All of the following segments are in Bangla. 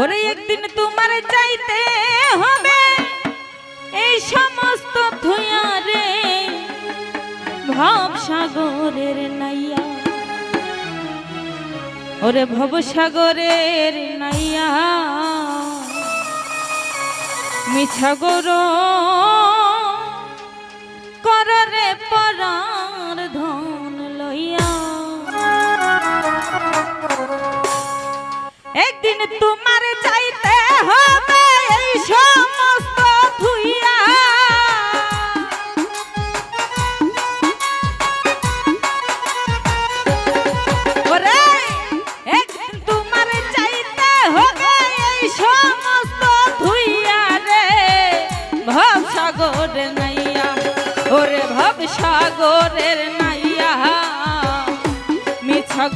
ওরে একদিন তোমার চাইতে হবে। এই সমস্ত থুয়ারে ভাব সাগরের নাইয়া। ওরে ভব সাগরের নাইয়া। মিছা গর কররে পরার একদিন তোমার চাইতে হবে এই সমস্ত ভব নাইয়া ওরে ভব সাগরের নাইয়া। মিছা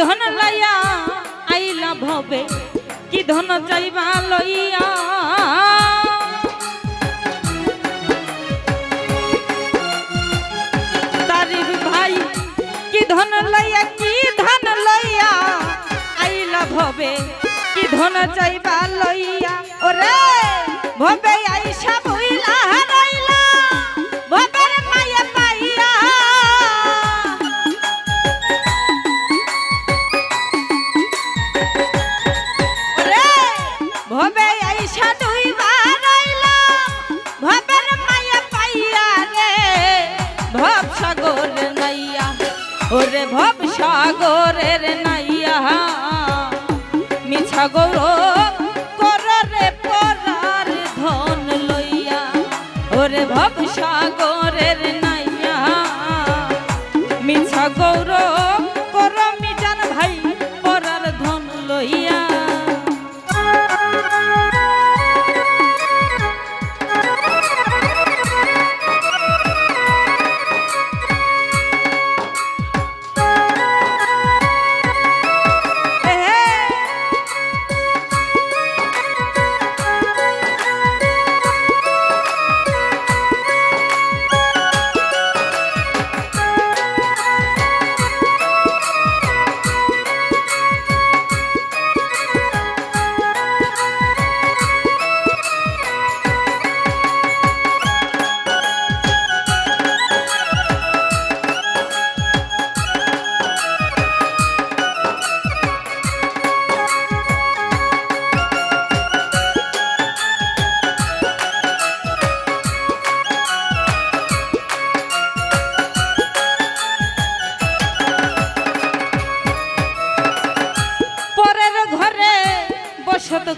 ধন লইয়া আইলা ভবে, কি ধন চাইবা লইয়া? তারিফ ভাই, কি ধন লইয়া, কি ধন লইয়া আইলা ভবে, কি ধন চাইবা লইয়া? ওরে, ভবে আইসা ওরে ভব সাগরের নাইয়া, মিছা গৌরব কররে পরার ধন লইয়া। ওরে ভব সাগরের নাইয়া, মিছা গৌরব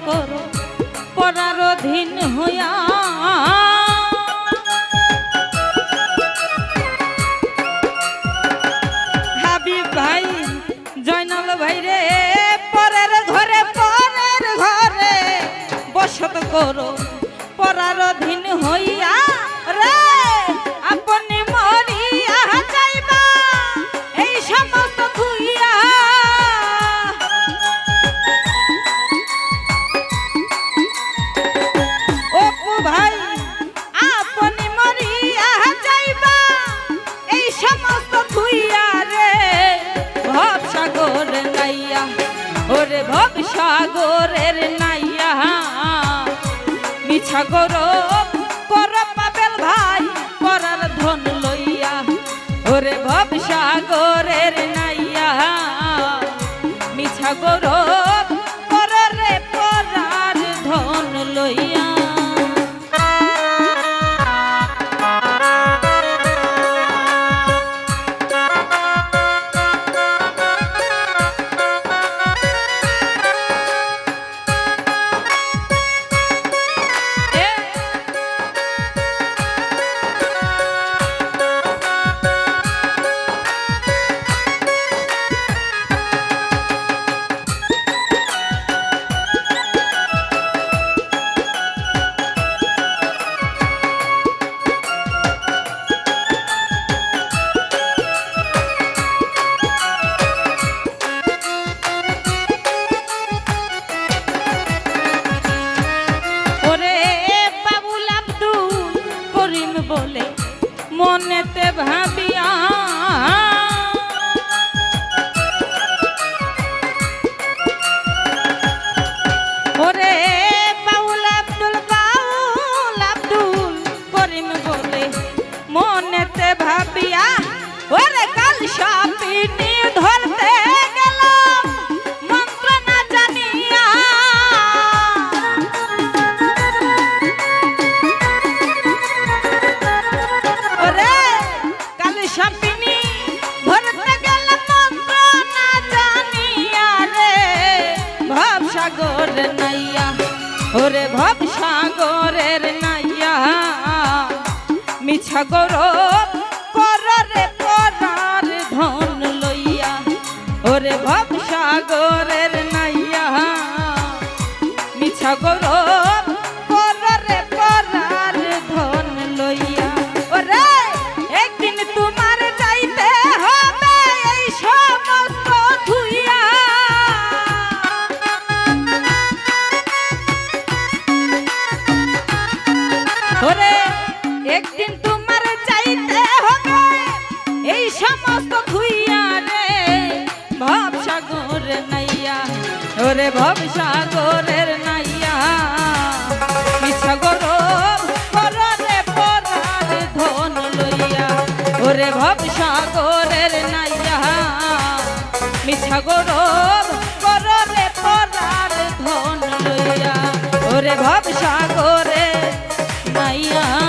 করো পরার অধীন হইয়া। হাবিব ভাই, জয়নাল ভাই রে, পরের ঘরে পরের ঘরে বসত করো পরার অধীন হইয়া। সাগরের নাইয়া মিছা বলে মনেতে ভাবিয়া। ওরে বাউল আব্দুল বাউল আব্দুল করিম বলে মনেতে ভাবিয়া। ওরে কাল সাপিনী মিছা গরব কররে পরার ধন লইয়া ওরে ভব সাগরের নাইয়া। মিছা ওরে ভব সাগরের নাইয়া। মিছা গরব কররে পরার ধন লইয়া। ওরে ভব সাগরের নাইয়া। মিছা গরব কররে পরার ধন লইয়া। ওরে ভবসাগরে নাইয়া।